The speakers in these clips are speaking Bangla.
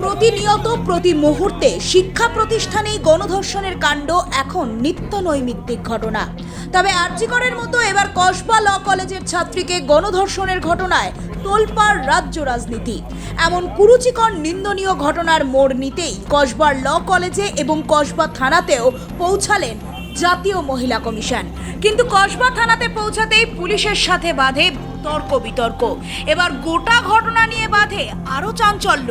প্রতিনিয়ত প্রতি মুহূর্তে শিক্ষা প্রতিষ্ঠানেই গণধর্ষণের কাণ্ড, এখন নিত্য নৈমিত্তিক ঘটনা। তবে আরজিকরের মতো এবার কসবা ল কলেজের ছাত্রীকে গণধর্ষণের ঘটনায় তোলপাড় রাজ্য রাজনীতি। এমন কুরুচিকর নিন্দনীয় ঘটনার মোড় নিতেই কসবার ল কলেজে এবং কসবা থানাতেও পৌঁছালেন জাতীয় মহিলা কমিশন। কিন্তু কসবা থানাতে পৌঁছাতেই পুলিশের সাথে বাধে তর্ক বিতর্ক। এবার গোটা ঘটনা নিয়ে বাধে আরও চাঞ্চল্য।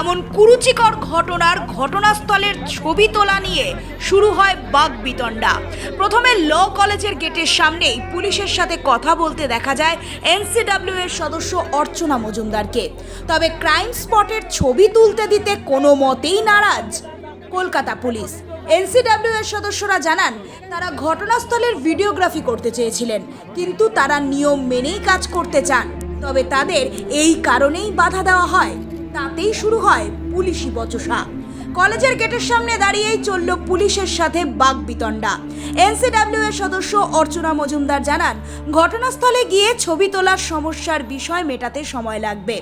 এমন কুরুচিকর ঘটনার ঘটনাস্থলের ছবি তোলা নিয়ে শুরু হয় বাঘ বিতণ্ডা। প্রথমে ল কলেজের গেটের সামনেই পুলিশের সাথে কথা বলতে দেখা যায় এনসিডাব্লিউ এর সদস্য অর্চনা মজুমদারকে। তবে ক্রাইম স্পটের ছবি তুলতে দিতে কোনো মতেই নারাজ কলকাতা পুলিশ। এনসিডাব্লিউ এর সদস্যরা জানান, তারা ঘটনাস্থলের ভিডিওগ্রাফি করতে চেয়েছিলেন, কিন্তু তারা নিয়ম মেনেই কাজ করতে চান। তবে তাদের এই কারণেই বাধা দেওয়া হয়। তাতেই শুরু হয় পুলিশি বচসা। কলেজের গেটের সামনে দাঁড়িয়েই চলল পুলিশের সাথে বাঘ বিতণ্ডা এনসিডাব্লিউ এর সদস্য অর্চনা মজুমদার জানান, ঘটনাস্থলে গিয়ে ছবি তোলার সমস্যার বিষয় মেটাতে সময় লাগবে।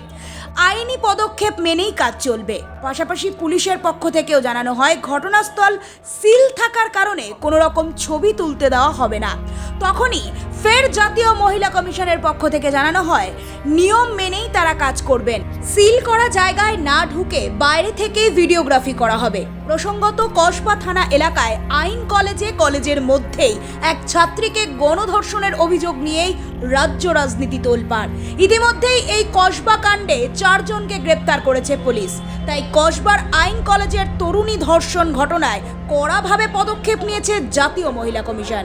আইনি পদক্ষেপ মেনেই কাজ চলবে। পাশাপাশি পুলিশের পক্ষ থেকেও জানানো হয়, ঘটনাস্থল সিল থাকার কারণে কোনো রকম ছবি তুলতে দেওয়া হবে না। তখনই ফের জাতীয় মহিলা কমিশনের পক্ষ থেকে জানানো হয়, নিয়ম মেনেই তারা কাজ করবেন। সিল করা জায়গায় না ঢুকে বাইরে থেকেই ভিডিওগ্রাফি করা হবে। প্রসঙ্গত কসবা থানা এলাকায় আইন কলেজে কলেজের মধ্যেই এক ছাত্রীকে গণধর্ষণের অভিযোগ নিয়েই রাজ্য রাজনীতি তোলপাড়। ইতিমধ্যেই এই কসবা কাণ্ডে চারজনকে গ্রেপ্তার করেছে পুলিশ। তাই কসবার আইন কলেজের তরুণী ধর্ষণ ঘটনায় কড়াভাবে পদক্ষেপ নিয়েছে জাতীয় মহিলা কমিশন।